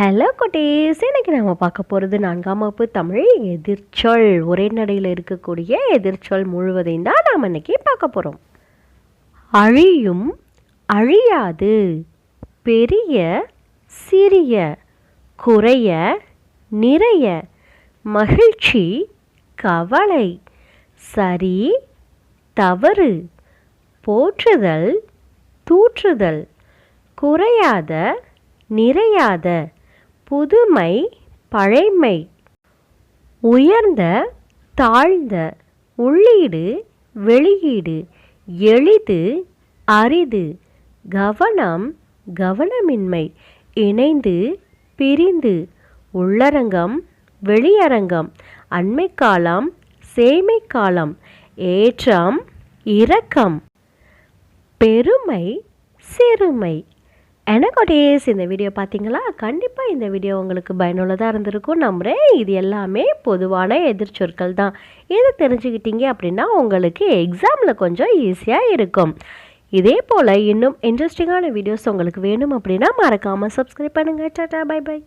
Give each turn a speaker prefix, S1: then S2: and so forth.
S1: Hello குட்டீஸ். இன்னைக்கு நம்ம பார்க்க போகிறது நான்காம் வகுப்பு தமிழ் எதிர்ச்சொல். ஒரே நடையில் இருக்கக்கூடிய எதிர்ச்சொல் முழுவதையும் தான் நாம் இன்னைக்கு பார்க்க போகிறோம் அழியும் அழியாது பெரிய சிறிய குறைய நிறைய மகிழ்ச்சி கவலை சரி தவறு போற்றுதல் தூற்றுதல் குறையாத நிறையாத புதுமை பழைமை. உயர்ந்த தாழ்ந்த உள்ளீடு வெளியீடு எளிது அரிது. கவனம் கவனமின்மை. இணைந்து பிரிந்து. உள்ளரங்கம் வெளியரங்கம். அண்மை காலம் சேமை காலம் ஏற்றம் இரக்கம். பெருமை சிறுமை. எனக்கொடேஸ் இந்த வீடியோ பார்த்தீங்களா கண்டிப்பாக இந்த வீடியோ உங்களுக்கு பயனுள்ளதாக இருந்திருக்கும். நம்புகிறேன் இது எல்லாமே பொதுவான எதிர்ச்சொற்கள் தான். இதை தெரிஞ்சுக்கிட்டீங்க அப்படின்னா உங்களுக்கு எக்ஸாமில் கொஞ்சம் ஈஸியாக இருக்கும். இதே போல் இன்னும் இன்ட்ரெஸ்டிங்கான வீடியோஸ் உங்களுக்கு வேணும் அப்படின்னா மறக்காமல் சப்ஸ்கிரைப் பண்ணுங்கள் டாட்டா பை பை